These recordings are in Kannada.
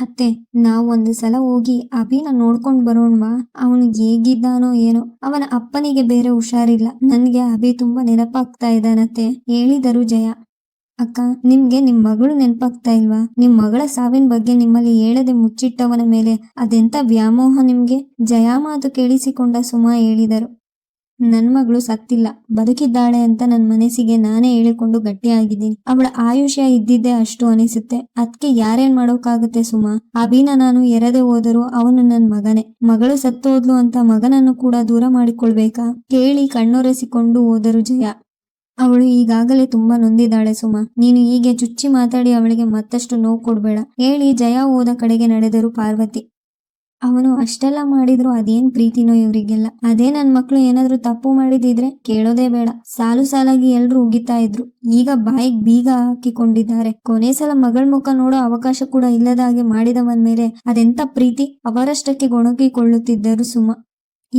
ಅತ್ತೆ, ನಾವ್ ಒಂದು ಸಲ ಹೋಗಿ ಅಭಿನ ನೋಡ್ಕೊಂಡ್ ಬರೋಣವಾ? ಅವನು ಹೇಗಿದ್ದಾನೋ ಏನೋ. ಅವನ ಅಪ್ಪನಿಗೆ ಬೇರೆ ಹುಷಾರಿಲ್ಲ. ನನ್ಗೆ ಅಭಿ ತುಂಬಾ ನೆನಪಾಗ್ತಾ ಇದ್ದಾನತ್ತೆ. ಹೇಳಿದರು ಜಯ. ಅಕ್ಕ, ನಿಮ್ಗೆ ನಿಮ್ ಮಗಳು ನೆನಪಾಗ್ತಾ ಇಲ್ವಾ? ನಿಮ್ ಮಗಳ ಸಾವಿನ ಬಗ್ಗೆ ನಿಮ್ಮಲ್ಲಿ ಹೇಳದೆ ಮುಚ್ಚಿಟ್ಟವನ ಮೇಲೆ ಅದೆಂತ ವ್ಯಾಮೋಹ ನಿಮ್ಗೆ? ಜಯ ಮಾತು ಕೇಳಿಸಿಕೊಂಡ ಸುಮಾ ಹೇಳಿದರು. ನನ್ ಮಗಳು ಸತ್ತಿಲ್ಲ. ಬದುಕಿದ್ದಾಳೆ ಅಂತ ನನ್ ಮನಸ್ಸಿಗೆ ನಾನೇ ಹೇಳಿಕೊಂಡು ಗಟ್ಟಿಯಾಗಿದ್ದೀನಿ. ಅವಳ ಆಯುಷ್ಯ ಇದ್ದಿದ್ದೆ ಅಷ್ಟು ಅನಿಸುತ್ತೆ. ಅದಕ್ಕೆ ಯಾರೇನ್ ಮಾಡೋಕಾಗುತ್ತೆ ಸುಮಾ? ಅಭಿನ ನಾನು ಎರದೆ ಹೋದರೂ ಅವನು ನನ್ ಮಗನೇ. ಮಗಳು ಸತ್ತೋದ್ಲು ಅಂತ ಮಗನನ್ನು ಕೂಡ ದೂರ ಮಾಡಿಕೊಳ್ಬೇಕಾ? ಕೇಳಿ ಕಣ್ಣೊರೆಸಿಕೊಂಡು ಹೋದರು ಜಯ. ಅವಳು ಈಗಾಗಲೇ ತುಂಬಾ ನೊಂದಿದ್ದಾಳೆ ಸುಮಾ. ನೀನು ಹೀಗೆ ಚುಚ್ಚಿ ಮಾತಾಡಿ ಅವಳಿಗೆ ಮತ್ತಷ್ಟು ನೋವು ಕೊಡ್ಬೇಡ. ಹೇಳಿ ಜಯ ಹೋದ ಕಡೆಗೆ ನಡೆದರು ಪಾರ್ವತಿ. ಅವನು ಅಷ್ಟೆಲ್ಲ ಮಾಡಿದ್ರು ಅದೇನ್ ಪ್ರೀತಿನೋ ಇವರಿಗೆಲ್ಲ. ಅದೇ ನನ್ ಮಕ್ಳು ಏನಾದ್ರೂ ತಪ್ಪು ಮಾಡಿದಿದ್ರೆ ಕೇಳೋದೇ ಬೇಡ. ಸಾಲು ಸಾಲಾಗಿ ಎಲ್ರು ಉಗಿತಾ ಇದ್ರು. ಈಗ ಬಾಯಿಗೆ ಬೀಗ ಹಾಕಿಕೊಂಡಿದ್ದಾರೆ. ಕೊನೆ ಸಲ ಮಗಳ ಮುಖ ನೋಡೋ ಅವಕಾಶ ಕೂಡ ಇಲ್ಲದ ಹಾಗೆ ಮಾಡಿದವನ್ ಮೇಲೆ ಅದೆಂತ ಪ್ರೀತಿ? ಅವರಷ್ಟಕ್ಕೆ ಗೊಣಗಿಕೊಳ್ಳುತ್ತಿದ್ದರು ಸುಮ.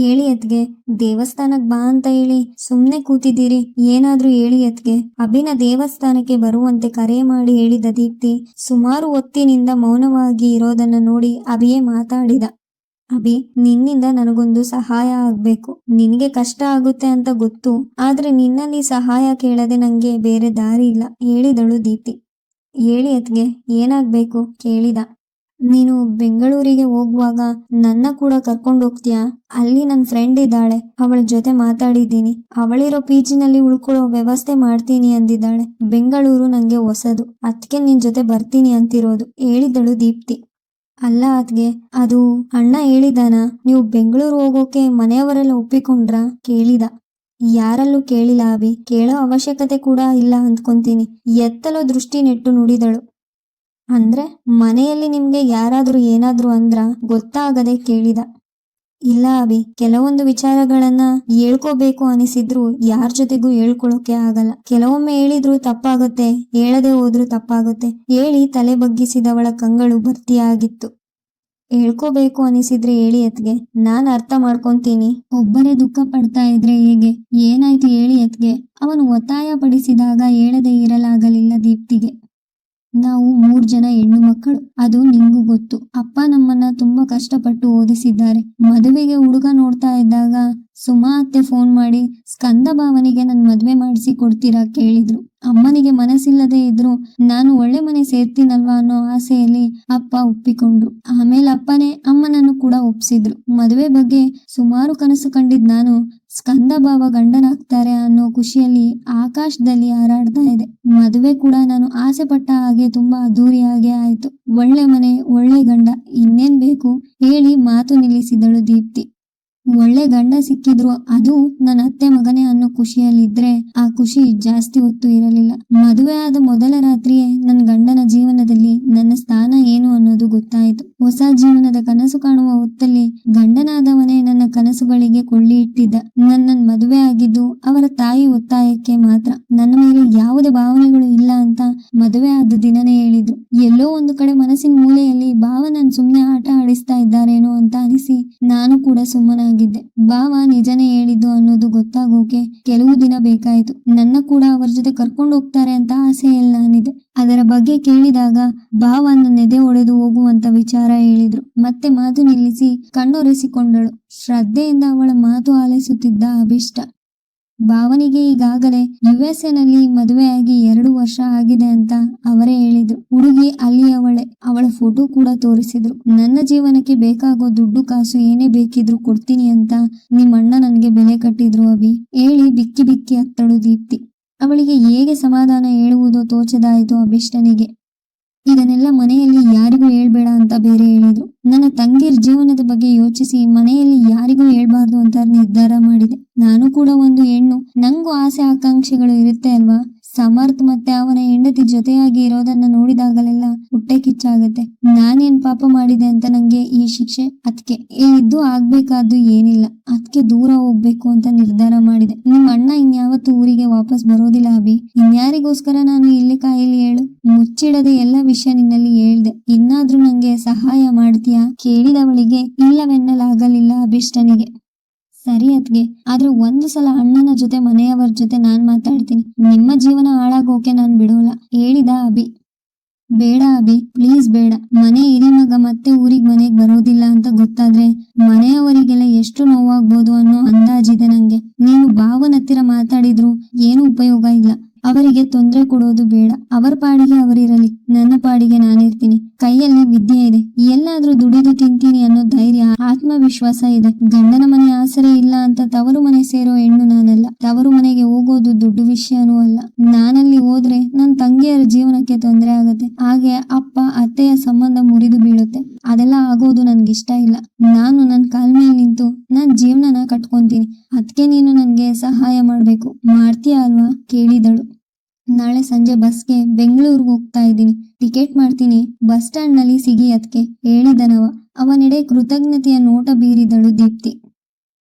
ಹೇಳಿ ಅತ್ಗೆ, ದೇವಸ್ಥಾನಕ್ ಬಾ ಅಂತ ಹೇಳಿ, ಸುಮ್ನೆ ಕೂತಿದ್ದೀರಿ, ಏನಾದ್ರೂ ಹೇಳಿ ಅತ್ಗೆ. ಅಭಿನ ದೇವಸ್ಥಾನಕ್ಕೆ ಬರುವಂತೆ ಕರೆ ಮಾಡಿ ಹೇಳಿದ ದೀಪ್ತಿ, ಸುಮಾರು ಹೊತ್ತಿನಿಂದ ಮೌನವಾಗಿ ಇರೋದನ್ನ ನೋಡಿ ಅಭಿಯೇ ಮಾತಾಡಿದ. ಅಭಿ, ನಿನ್ನಿಂದ ನನಗೊಂದು ಸಹಾಯ ಆಗ್ಬೇಕು. ನಿನಗೆ ಕಷ್ಟ ಆಗುತ್ತೆ ಅಂತ ಗೊತ್ತು, ಆದ್ರೆ ನಿನ್ನಲ್ಲಿ ಸಹಾಯ ಕೇಳದೆ ನಂಗೆ ಬೇರೆ ದಾರಿ ಇಲ್ಲ, ಹೇಳಿದಳು ದೀಪ್ತಿ. ಹೇಳಿ ಅತ್ಗೆ, ಏನಾಗ್ಬೇಕು? ಕೇಳಿದ. ನೀನು ಬೆಂಗಳೂರಿಗೆ ಹೋಗುವಾಗ ನನ್ನ ಕೂಡ ಕರ್ಕೊಂಡು ಹೋಗ್ತೀಯಾ? ಅಲ್ಲಿ ನನ್ನ ಫ್ರೆಂಡ್ ಇದ್ದಾಳೆ, ಅವಳ ಜೊತೆ ಮಾತಾಡಿದ್ದೀನಿ. ಅವಳಿರೋ ಪಿಜಿನಲ್ಲಿ ಉಳ್ಕೊಳ್ಳೋ ವ್ಯವಸ್ಥೆ ಮಾಡ್ತೀನಿ ಅಂದಿದ್ದಾಳೆ. ಬೆಂಗಳೂರು ನಂಗೆ ಹೊಸದು ಅದಕ್ಕೆ ನಿನ್ ಜೊತೆ ಬರ್ತೀನಿ ಅಂತಿರೋದು, ಹೇಳಿದಳು ದೀಪ್ತಿ. ಅಲ್ಲ ಅದ್ಗೆ, ಅದು ಅಣ್ಣ ಹೇಳಿದಾನ, ನೀವು ಬೆಂಗಳೂರು ಹೋಗೋಕೆ ಮನೆಯವರೆಲ್ಲ ಒಪ್ಪಿಕೊಂಡ್ರ? ಕೇಳಿದ. ಯಾರಲ್ಲೂ ಕೇಳಿಲ್ಲ ಅಭಿ, ಕೇಳೋ ಅವಶ್ಯಕತೆ ಕೂಡ ಇಲ್ಲ ಅಂದ್ಕೊಂತೀನಿ. ಎತ್ತಲೋ ದೃಷ್ಟಿ ನೆಟ್ಟು ನುಡಿದಳು. ಅಂದ್ರೆ ಮನೆಯಲ್ಲಿ ನಿಮ್ಗೆ ಯಾರಾದ್ರೂ ಏನಾದ್ರೂ ಅಂದ್ರ ಗೊತ್ತಾಗದೆ ಕೇಳಿದ. ಇಲ್ಲ ಅಭಿ, ಕೆಲವೊಂದು ವಿಚಾರಗಳನ್ನ ಹೇಳ್ಕೋಬೇಕು ಅನಿಸಿದ್ರು ಯಾರ ಜೊತೆಗೂ ಹೇಳ್ಕೊಳಕ್ಕೆ ಆಗಲ್ಲ. ಕೆಲವೊಮ್ಮೆ ಹೇಳಿದ್ರು ತಪ್ಪಾಗುತ್ತೆ, ಹೇಳದೆ ಹೋದ್ರು ತಪ್ಪಾಗುತ್ತೆ, ಹೇಳಿ ತಲೆ ಬಗ್ಗಿಸಿದವಳ ಕಂಗಳು ಭರ್ತಿಯಾಗಿತ್ತು. ಹೇಳ್ಕೋಬೇಕು ಅನಿಸಿದ್ರೆ ಹೇಳಿ ಅತ್ಗೆ, ನಾನ್ ಅರ್ಥ ಮಾಡ್ಕೊಂತೀನಿ. ಒಬ್ಬರೇ ದುಃಖ ಪಡ್ತಾ ಇದ್ರೆ ಹೇಗೆ? ಏನಾಯ್ತು ಹೇಳಿ ಅತ್ಗೆ. ಅವನು ಒತ್ತಾಯ ಪಡಿಸಿದಾಗ ಹೇಳದೆ ಇರಲಾಗಲಿಲ್ಲ ದೀಪ್ತಿಗೆ. ನಾವು ಮೂರ್ ಜನ ಹೆಣ್ಣು ಮಕ್ಕಳು, ಅದು ನಿಂಗೂ ಗೊತ್ತು. ಅಪ್ಪ ನಮ್ಮನ್ನ ತುಂಬಾ ಕಷ್ಟಪಟ್ಟು ಓದಿಸಿದ್ದಾರೆ. ಮದುವೆಗೆ ಹುಡುಗ ನೋಡ್ತಾ ಇದ್ದಾಗ ಸುಮಾ ಅತ್ತೆ ಫೋನ್ ಮಾಡಿ, ಸ್ಕಂದ ಭಾವನಿಗೆ ನನ್ ಮದ್ವೆ ಮಾಡಿಸಿ ಕೊಡ್ತೀರಾ? ಕೇಳಿದ್ರು. ಅಮ್ಮನಿಗೆ ಮನಸ್ಸಿಲ್ಲದೆ ಇದ್ರು. ನಾನು ಒಳ್ಳೆ ಮನೆ ಸೇರ್ತೀನಲ್ವಾ? ಅನ್ನೋ ಆಸೆಯಲ್ಲಿ ಅಪ್ಪ ಒಪ್ಪಿಕೊಂಡ್ರು. ಆಮೇಲೆ ಅಪ್ಪನೇ ಅಮ್ಮನನ್ನು ಕೂಡ ಒಪ್ಸಿದ್ರು. ಮದುವೆ ಬಗ್ಗೆ ಸುಮಾರು ಕನಸು ಕಂಡಿದ್ ನಾನು, ಸ್ಕಂದ ಭಾವ ಗಂಡನಾಗ್ತಾರೆ ಅನ್ನೋ ಖುಷಿಯಲ್ಲಿ ಆಕಾಶದಲ್ಲಿ ಹಾರಾಡ್ತಾ ಇದೆ. ಮದುವೆ ಕೂಡ ನಾನು ಆಸೆ ಪಟ್ಟ ಹಾಗೆ ತುಂಬಾ ಅದ್ದೂರಿಯಾಗೆ ಆಯ್ತು. ಒಳ್ಳೆ ಮನೆ, ಒಳ್ಳೆ ಗಂಡ, ಇನ್ನೇನ್ ಬೇಕು? ಹೇಳಿ ಮಾತು ನಿಲ್ಲಿಸಿದಳು ದೀಪ್ತಿ. ಒಳ್ಳೆ ಗಂಡ ಸಿಕ್ಕಿದ್ರು, ಅದು ನನ್ನ ಅತ್ತೆ ಮಗನೇ ಅನ್ನೋ ಖುಷಿಯಲ್ಲಿದ್ರೆ ಆ ಖುಷಿ ಜಾಸ್ತಿ ಹೊತ್ತು ಇರಲಿಲ್ಲ. ಮದುವೆ ಆದ ಮೊದಲ ರಾತ್ರಿಯೇ ನನ್ನ ಗಂಡನ ಜೀವನದಲ್ಲಿ ನನ್ನ ಸ್ಥಾನ ಏನು ಅನ್ನೋದು ಗೊತ್ತಾಯಿತು. ಹೊಸ ಜೀವನದ ಕನಸು ಕಾಣುವ ಹೊತ್ತಲ್ಲಿ ಗಂಡನಾದವನೇ ನನ್ನ ಕನಸುಗಳಿಗೆ ಕೊಳ್ಳಿ ಇಟ್ಟಿದ್ದ. ನನ್ನ ಮದುವೆ ಆಗಿದ್ದು ಅವರ ತಾಯಿ ಒತ್ತಾಯಕ್ಕೆ ಮಾತ್ರ. ನನ್ನ ಮೇಲೆ ಯಾವುದೇ ಭಾವನೆಗಳು ಇಲ್ಲ ಅಂತ ಮದುವೆ ಆದ ದಿನನೇ ಹೇಳಿದ್ರು. ಎಲ್ಲೋ ಒಂದು ಕಡೆ ಮನಸ್ಸಿನ ಮೂಲೆಯಲ್ಲಿ ಭಾವ ನನ್ ಸುಮ್ನೆ ಆಟ ಆಡಿಸ್ತಾ ಇದ್ದಾರೇನೋ ಅಂತ ಅನಿಸಿ ನಾನು ಕೂಡ ಸುಮ್ಮನಾಗಿದ್ದೆ ಭಾವ ನಿಜನೇ ಹೇಳಿದ್ದು ಅನ್ನೋದು ಗೊತ್ತಾಗೋಕೆ ಕೆಲವು ದಿನ ಬೇಕಾಯಿತು. ನನ್ನ ಕೂಡ ಅವರ ಜೊತೆ ಕರ್ಕೊಂಡು ಹೋಗ್ತಾರೆ ಅಂತ ಆಸೆಯಲ್ಲಿ ನಾನಿದೆ ಅದರ ಬಗ್ಗೆ ಕೇಳಿದಾಗ ಭಾವ ನೆದೆ ಒಡೆದು ಹೋಗುವಂತ ವಿಚಾರ ಹೇಳಿದ್ರು. ಮತ್ತೆ ಮಾತು ನಿಲ್ಲಿಸಿ ಕಣ್ಣೊರೆಸಿಕೊಂಡಳು. ಶ್ರದ್ಧೆಯಿಂದ ಅವಳ ಮಾತು ಆಲಿಸುತ್ತಿದ್ದ ಅಭಿಷ್ಟ. ಭಾವನಿಗೆ ಈಗಾಗಲೇ ಯು ಎಸ್ನಲ್ಲಿ ಮದುವೆಯಾಗಿ ಎರಡು ವರ್ಷ ಆಗಿದೆ ಅಂತ ಅವರೇ ಹೇಳಿದ್ರು. ಹುಡುಗಿ ಅಲ್ಲಿ ಅವಳೆ. ಅವಳ ಫೋಟೋ ಕೂಡ ತೋರಿಸಿದ್ರು. ನನ್ನ ಜೀವನಕ್ಕೆ ಬೇಕಾಗೋ ದುಡ್ಡು ಕಾಸು ಏನೇ ಬೇಕಿದ್ರು ಕೊಡ್ತೀನಿ ಅಂತ ನಿಮ್ಮ ಅಣ್ಣ ನನಗೆ ಬೆಲೆ ಕಟ್ಟಿದ್ರು ಅಭಿ. ಹೇಳಿ ಬಿಕ್ಕಿ ಬಿಕ್ಕಿ ಅತ್ತಳು ದೀಪ್ತಿ. ಅವಳಿಗೆ ಹೇಗೆ ಸಮಾಧಾನ ಹೇಳುವುದು ತೋಚದಾಯಿತು ಅಭಿಷ್ಟನಿಗೆ. ಇದನ್ನೆಲ್ಲ ಮನೆಯಲ್ಲಿ ಯಾರಿಗೂ ಹೇಳ್ಬೇಡ ಅಂತ ಬೇರೆ ನನ್ನ ತಂಗಿರ್ ಜೀವನದ ಬಗ್ಗೆ ಯೋಚಿಸಿ ಮನೆಯಲ್ಲಿ ಯಾರಿಗೂ ಹೇಳ್ಬಾರ್ದು ಅಂತ ನಿರ್ಧಾರ ಮಾಡಿದೆ. ನಾನು ಕೂಡ ಒಂದು ಹೆಣ್ಣು. ನಂಗೂ ಆಸೆ, ಆಕಾಂಕ್ಷೆಗಳು ಇರುತ್ತೆ ಅಲ್ವಾ? ಸಮರ್ಥ್ ಮತ್ತೆ ಅವನ ಹೆಂಡತಿ ಜೊತೆಯಾಗಿ ಇರೋದನ್ನ ನೋಡಿದಾಗಲೆಲ್ಲ ಹುಟ್ಟೆ ಕಿಚ್ಚಾಗತ್ತೆ. ನಾನೇನ್ ಪಾಪ ಮಾಡಿದೆ ಅಂತ ನಂಗೆ ಈ ಶಿಕ್ಷೆ ಅದಕ್ಕೆ ಇದ್ದು ಆಗ್ಬೇಕಾದ್ದು ಏನಿಲ್ಲ. ಅದಕ್ಕೆ ದೂರ ಹೋಗ್ಬೇಕು ಅಂತ ನಿರ್ಧಾರ ಮಾಡಿದೆ. ನಿಮ್ ಅಣ್ಣ ಇನ್ಯಾವತ್ತು ಊರಿಗೆ ವಾಪಸ್ ಬರೋದಿಲ್ಲ ಅಭಿ. ಇನ್ಯಾರಿಗೋಸ್ಕರ ನಾನು ಇಲ್ಲಿ ಕಾಯಿಲಿ ಹೇಳು. ಮುಚ್ಚಿಡದೆ ಎಲ್ಲ ವಿಷಯ ನಿನ್ನಲ್ಲಿ ಹೇಳ್ದೆ. ಇನ್ನಾದ್ರೂ ನಂಗೆ ಸಹಾಯ ಮಾಡ್ತೀಯಾ? ಕೇಳಿದವಳಿಗೆ ಇಲ್ಲವೆನ್ನಲಾಗಲಿಲ್ಲ ಅಭಿಷ್ಟನಿಗೆ. ಸರಿ ಅತ್ಗೆ, ಆದ್ರೆ ಒಂದು ಸಲ ಅಣ್ಣನ ಜೊತೆ ಮನೆಯವರ ಜೊತೆ ನಾನ್ ಮಾತಾಡ್ತೀನಿ. ನಿಮ್ಮ ಜೀವನ ಹಾಳಾಗೋಕೆ ನಾನ್ ಬಿಡೋಲ್ಲ. ಹೇಳಿದ ಅಭಿ. ಬೇಡ ಅಭಿ, ಪ್ಲೀಸ್ ಬೇಡ. ಮನೆ ಹಿರಿಮಗ ಮತ್ತೆ ಊರಿಗ್ ಮನೆಗ್ ಬರೋದಿಲ್ಲ ಅಂತ ಗೊತ್ತಾದ್ರೆ ಮನೆಯವರಿಗೆಲ್ಲ ಎಷ್ಟು ನೋವಾಗ್ಬೋದು ಅನ್ನೋ ಅಂದಾಜಿದೆ ನಂಗೆ. ನೀವು ಭಾವನ ಹತ್ತಿರ ಮಾತಾಡಿದ್ರು ಏನು ಉಪಯೋಗ ಇಲ್ಲ. ಅವರಿಗೆ ತೊಂದರೆ ಕೊಡೋದು ಬೇಡ. ಅವರ ಪಾಡಿಗೆ ಅವರಿರಲಿ. ನನ್ನ ಪಾಡಿಗೆ ನಾನಿರ್ತೀನಿ. ಕೈಯಲ್ಲಿ ವಿದ್ಯೆ ಇದೆ. ಎಲ್ಲಾದ್ರೂ ದುಡಿದು ತಿಂತೀನಿ ಅನ್ನೋ ಆತ್ಮವಿಶ್ವಾಸ ಇದೆ. ಗಂಡನ ಮನೆ ಆಸರೆ ಇಲ್ಲ ಅಂತ ತವರು ಮನೆ ಸೇರೋ ಹೆಣ್ಣು ನಾನಲ್ಲ. ತವರು ಮನೆಗೆ ಹೋಗೋದು ದೊಡ್ಡ ವಿಷಯನೂ ಅಲ್ಲ. ನಾನಲ್ಲಿ ಹೋದ್ರೆ ನನ್ನ ತಂಗಿಯರ ಜೀವನಕ್ಕೆ ತೊಂದರೆ ಆಗತ್ತೆ. ಹಾಗೆ ಅಪ್ಪ, ಅತ್ತೆಯ ಸಂಬಂಧ ಮುರಿದು ಬೀಳುತ್ತೆ. ಅದೆಲ್ಲ ಆಗೋದು ನನ್ಗಿಷ್ಟ ಇಲ್ಲ. ನಾನು ನನ್ನ ಕಾಲ್ ನಿಂತು ನನ್ನ ಜೀವನನ ಕಟ್ಕೊಂತೀನಿ. ಅದಕ್ಕೆ ನೀನು ನನ್ಗೆ ಸಹಾಯ ಮಾಡ್ಬೇಕು. ಮಾಡ್ತೀಯ ಅಲ್ವಾ? ಕೇಳಿದಳು. ನಾಳೆ ಸಂಜೆ ಬಸ್ಗೆ ಬೆಂಗಳೂರಿಗೆ ಹೋಗ್ತಾ ಇದ್ದೀನಿ. ಟಿಕೆಟ್ ಮಾಡ್ತೀನಿ. ಬಸ್ ಸ್ಟ್ಯಾಂಡ್ನಲ್ಲಿ ಸಿಗಿ ಅದಕ್ಕೆ ಹೇಳಿದನವ. ಅವನೆಡೆ ಕೃತಜ್ಞತೆಯ ನೋಟ ಬೀರಿದಳು ದೀಪ್ತಿ.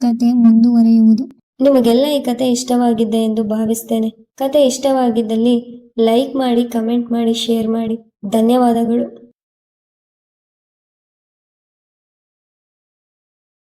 ಕತೆ ಮುಂದುವರೆಯುವುದು. ನಿಮಗೆಲ್ಲ ಈ ಕತೆ ಇಷ್ಟವಾಗಿದೆ ಎಂದು ಭಾವಿಸ್ತೇನೆ. ಕತೆ ಇಷ್ಟವಾಗಿದ್ದಲ್ಲಿ ಲೈಕ್ ಮಾಡಿ ಕಮೆಂಟ್ ಮಾಡಿ ಶೇರ್ ಮಾಡಿ. ಧನ್ಯವಾದಗಳು.